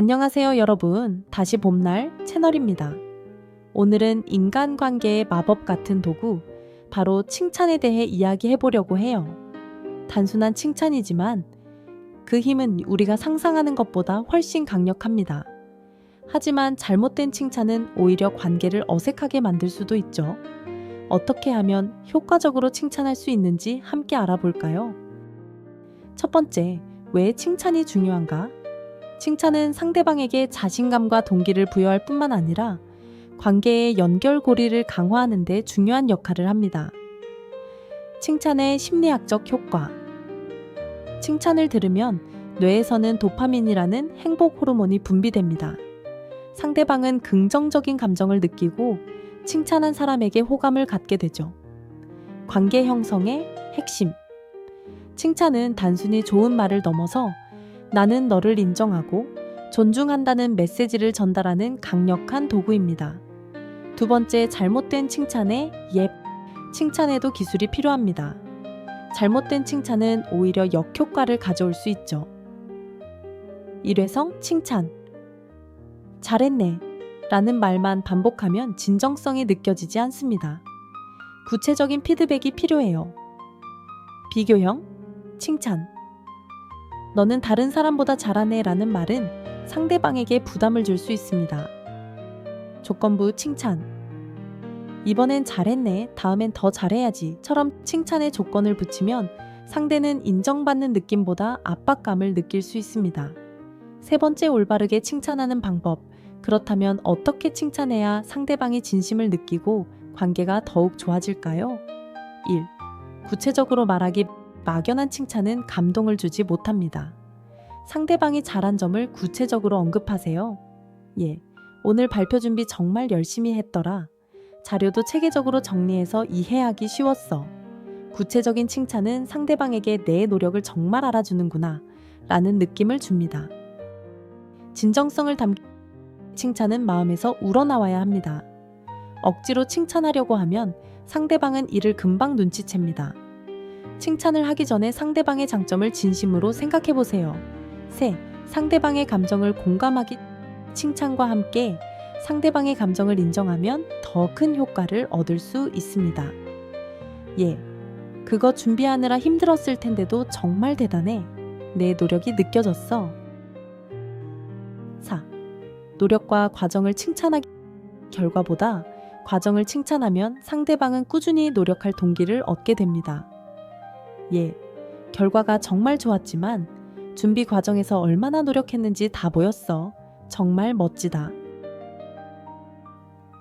안녕하세요, 여러분. 다시 봄날 채널입니다. 오늘은 인간관계의 마법 같은 도구, 바로 칭찬에 대해 이야기해 보려고 해요. 단순한 칭찬이지만 그 힘은 우리가 상상하는 것보다 훨씬 강력합니다. 하지만 잘못된 칭찬은 오히려 관계를 어색하게 만들 수도 있죠. 어떻게 하면 효과적으로 칭찬할 수 있는지 함께 알아볼까요? 첫 번째, 왜 칭찬이 중요한가? 칭찬은 상대방에게 자신감과 동기를 부여할 뿐만 아니라 관계의 연결고리를 강화하는 데 중요한 역할을 합니다. 칭찬의 심리학적 효과. 칭찬을 들으면 뇌에서는 도파민이라는 행복 호르몬이 분비됩니다. 상대방은 긍정적인 감정을 느끼고 칭찬한 사람에게 호감을 갖게 되죠. 관계 형성의 핵심. 칭찬은 단순히 좋은 말을 넘어서 나는 너를 인정하고 존중한다는 메시지를 전달하는 강력한 도구입니다. 두 번째, 잘못된 칭찬의 예. 칭찬에도 기술이 필요합니다. 잘못된 칭찬은 오히려 역효과를 가져올 수 있죠. 일회성 칭찬. 잘했네. 라는 말만 반복하면 진정성이 느껴지지 않습니다. 구체적인 피드백이 필요해요. 비교형 칭찬. 너는 다른 사람보다 잘하네 라는 말은 상대방에게 부담을 줄 수 있습니다. 조건부 칭찬. 이번엔 잘했네, 다음엔 더 잘해야지 처럼 칭찬의 조건을 붙이면 상대는 인정받는 느낌보다 압박감을 느낄 수 있습니다. 세 번째 올바르게 칭찬하는 방법. 그렇다면 어떻게 칭찬해야 상대방이 진심을 느끼고 관계가 더욱 좋아질까요? 1. 구체적으로 말하기 막연한 칭찬은 감동을 주지 못합니다. 상대방이 잘한 점을 구체적으로 언급하세요. 예. 오늘 발표 준비 정말 열심히 했더라. 자료도 체계적으로 정리해서 이해하기 쉬웠어. 구체적인 칭찬은 상대방에게 내 노력을 정말 알아주는구나. 라는 느낌을 줍니다. 진정성을 담긴 칭찬은 마음에서 우러나와야 합니다. 억지로 칭찬하려고 하면 상대방은 이를 금방 눈치챕니다. 칭찬을 하기 전에 상대방의 장점을 진심으로 생각해 보세요. 세, 상대방의 감정을 공감하기 칭찬과 함께 상대방의 감정을 인정하면 더 큰 효과를 얻을 수 있습니다. 예. 그거 준비하느라 힘들었을 텐데도 정말 대단해. 내 노력이 느껴졌어. 4. 노력과 과정을 칭찬하기 결과보다 과정을 칭찬하면 상대방은 꾸준히 노력할 동기를 얻게 됩니다. 예. 결과가 정말 좋았지만 준비 과정에서 얼마나 노력했는지 다 보였어. 정말 멋지다.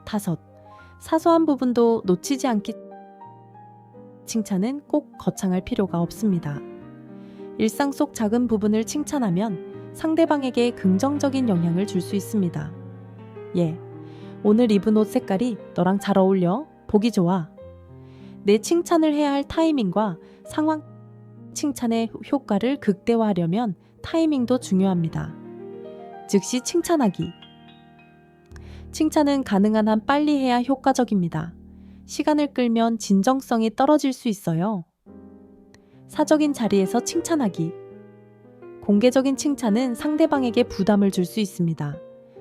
다섯. 사소한 부분도 놓치지 않기 칭찬은 꼭 거창할 필요가 없습니다. 일상 속 작은 부분을 칭찬하면 상대방에게 긍정적인 영향을 줄 수 있습니다. 예. 오늘 입은 옷 색깔이 너랑 잘 어울려. 보기 좋아. 내 칭찬을 해야 할 타이밍과 상황 칭찬의 효과를 극대화하려면 타이밍도 중요합니다. 즉시 칭찬하기. 칭찬은 가능한 한 빨리 해야 효과적입니다. 시간을 끌면 진정성이 떨어질 수 있어요. 사적인 자리에서 칭찬하기. 공개적인 칭찬은 상대방에게 부담을 줄 수 있습니다.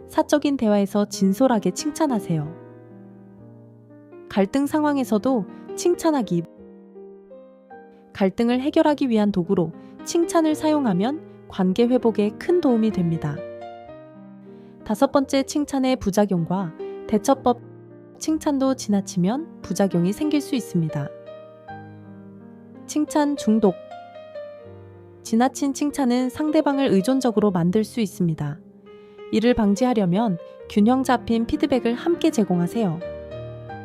사적인 대화에서 진솔하게 칭찬하세요. 갈등 상황에서도 칭찬하기. 갈등을 해결하기 위한 도구로 칭찬을 사용하면 관계 회복에 큰 도움이 됩니다. 다섯 번째 칭찬의 부작용과 대처법 칭찬도 지나치면 부작용이 생길 수 있습니다. 칭찬 중독 지나친 칭찬은 상대방을 의존적으로 만들 수 있습니다. 이를 방지하려면 균형 잡힌 피드백을 함께 제공하세요.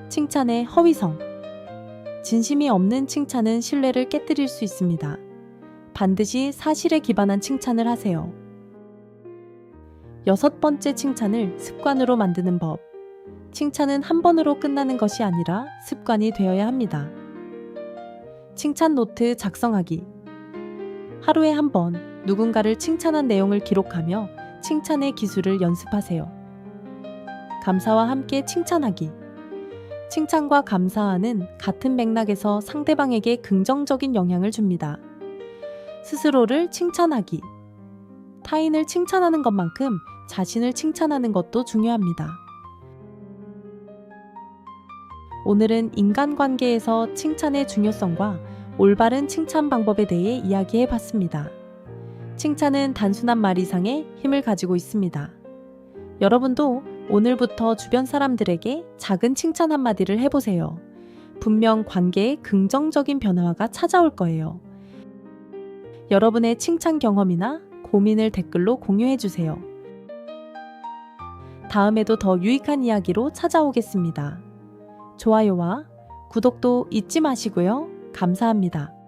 칭찬의 허위성 진심이 없는 칭찬은 신뢰를 깨뜨릴 수 있습니다. 반드시 사실에 기반한 칭찬을 하세요. 여섯 번째 칭찬을 습관으로 만드는 법. 칭찬은 한 번으로 끝나는 것이 아니라 습관이 되어야 합니다. 칭찬 노트 작성하기. 하루에 한 번 누군가를 칭찬한 내용을 기록하며 칭찬의 기술을 연습하세요. 감사와 함께 칭찬하기. 칭찬과 감사와는 같은 맥락에서 상대방에게 긍정적인 영향을 줍니다. 스스로를 칭찬하기. 타인을 칭찬하는 것만큼 자신을 칭찬하는 것도 중요합니다. 오늘은 인간관계에서 칭찬의 중요성과 올바른 칭찬 방법에 대해 이야기해 봤습니다. 칭찬은 단순한 말 이상의 힘을 가지고 있습니다. 여러분도 오늘부터 주변 사람들에게 작은 칭찬 한마디를 해보세요. 분명 관계에 긍정적인 변화가 찾아올 거예요. 여러분의 칭찬 경험이나 고민을 댓글로 공유해 주세요. 다음에도 더 유익한 이야기로 찾아오겠습니다. 좋아요와 구독도 잊지 마시고요. 감사합니다.